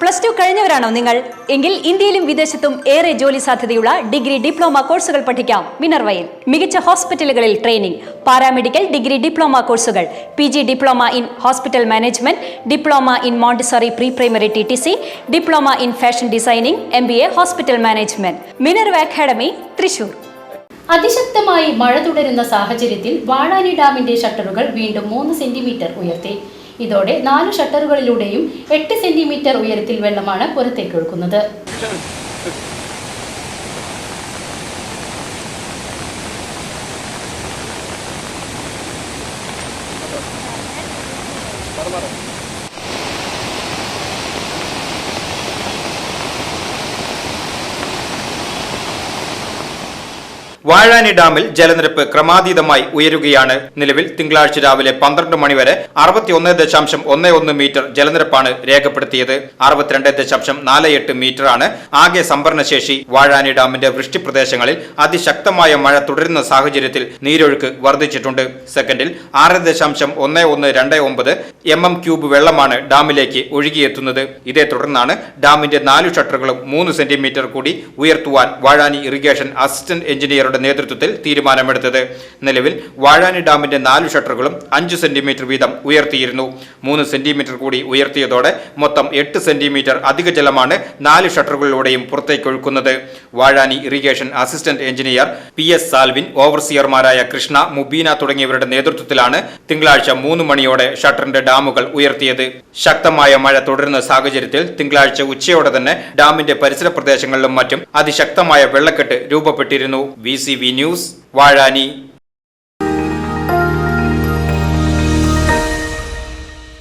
Plus two കഴിഞ്ഞവരാണോ നിങ്ങൾ? എങ്കിൽ ഇന്ത്യയിലും വിദേശത്തും ഏറെ ജോലി സാധ്യതയുള്ള ഡിഗ്രി ഡിപ്ലോമ കോഴ്സുകൾ പഠിക്കാം. മിനർവയിൽ മികച്ച ഹോസ്പിറ്റലുകളിൽ ട്രെയിനിംഗ് പാരാമെഡിക്കൽ ഡിഗ്രി ഡിപ്ലോമ കോഴ്സുകൾ P G diploma in hospital management diploma in montessori pre primary T T C diploma in fashion designing M B A hospital management. Minerva academy Thrissur. അതിശക്തമായി മഴ തുടരുന്ന സാഹചര്യത്തിൽ വാഴാനി ഡാമിന്റെ ഷട്ടറുകൾ വീണ്ടും മൂന്ന് സെന്റിമീറ്റർ ഉയർത്തി. ഇതോടെ നാല് ഷട്ടറുകളിലൂടെയും എട്ട് സെന്റിമീറ്റർ ഉയരത്തിൽ വെള്ളമാണ് പുറത്തേക്ക് ഒഴുക്കുന്നത്. വാഴാനി ഡാമിൽ ജലനിരപ്പ് ക്രമാതീതമായി ഉയരുകയാണ്. നിലവിൽ തിങ്കളാഴ്ച രാവിലെ പന്ത്രണ്ട് മണിവരെ അറുപത്തിയൊന്ന് ദശാംശം ഒന്ന് ഒന്ന് മീറ്റർ ജലനിരപ്പാണ് രേഖപ്പെടുത്തിയത്. അറുപത്തിരണ്ട് ദശാംശം നാല് എട്ട് മീറ്ററാണ് ആകെ സംഭരണശേഷി. വാഴാനി ഡാമിന്റെ വൃഷ്ടിപ്രദേശങ്ങളിൽ അതിശക്തമായ മഴ തുടരുന്ന സാഹചര്യത്തിൽ നീരൊഴുക്ക് വർദ്ധിച്ചിട്ടുണ്ട്. സെക്കൻഡിൽ ആറ് ദശാംശം ഒന്ന് ഒന്ന് രണ്ട് ഒമ്പത് എം എം ക്യൂബ് വെള്ളമാണ് ഡാമിലേക്ക് ഒഴുകിയെത്തുന്നത്. ഇതേ തുടർന്നാണ് ഡാമിന്റെ നാലു ഷട്ടറുകളും മൂന്ന് സെന്റിമീറ്റർ കൂടി ഉയർത്തുവാൻ വാഴാനി ഇറിഗേഷൻ അസിസ്റ്റന്റ് എഞ്ചിനീയറുടെ നേതൃത്വത്തിൽ തീരുമാനമെടുത്തത്. നിലവിൽ വാഴാനി ഡാമിന്റെ നാല് ഷട്ടറുകളും അഞ്ച് സെന്റിമീറ്റർ വീതം ഉയർത്തിയിരുന്നു. മൂന്ന് സെന്റിമീറ്റർ കൂടി ഉയർത്തിയതോടെ മൊത്തം എട്ട് സെന്റിമീറ്റർ അധിക ജലമാണ് നാല് ഷട്ടറുകളിലൂടെയും പുറത്തേക്കൊഴുക്കുന്നത് Vazhani irrigation assistant engineer P S Salvin ഓവർസിയർമാരായ Krishna Mubeena തുടങ്ങിയവരുടെ നേതൃത്വത്തിലാണ് തിങ്കളാഴ്ച മൂന്ന് മണിയോടെ ഷട്ടറിന്റെ ഡാമുകൾ ഉയർത്തിയത്. ശക്തമായ മഴ തുടരുന്ന സാഹചര്യത്തിൽ തിങ്കളാഴ്ച ഉച്ചയോടെ തന്നെ ഡാമിന്റെ പരിസര പ്രദേശങ്ങളിലും മറ്റും അതിശക്തമായ വെള്ളക്കെട്ട് രൂപപ്പെട്ടിരുന്നു. V news Vazhani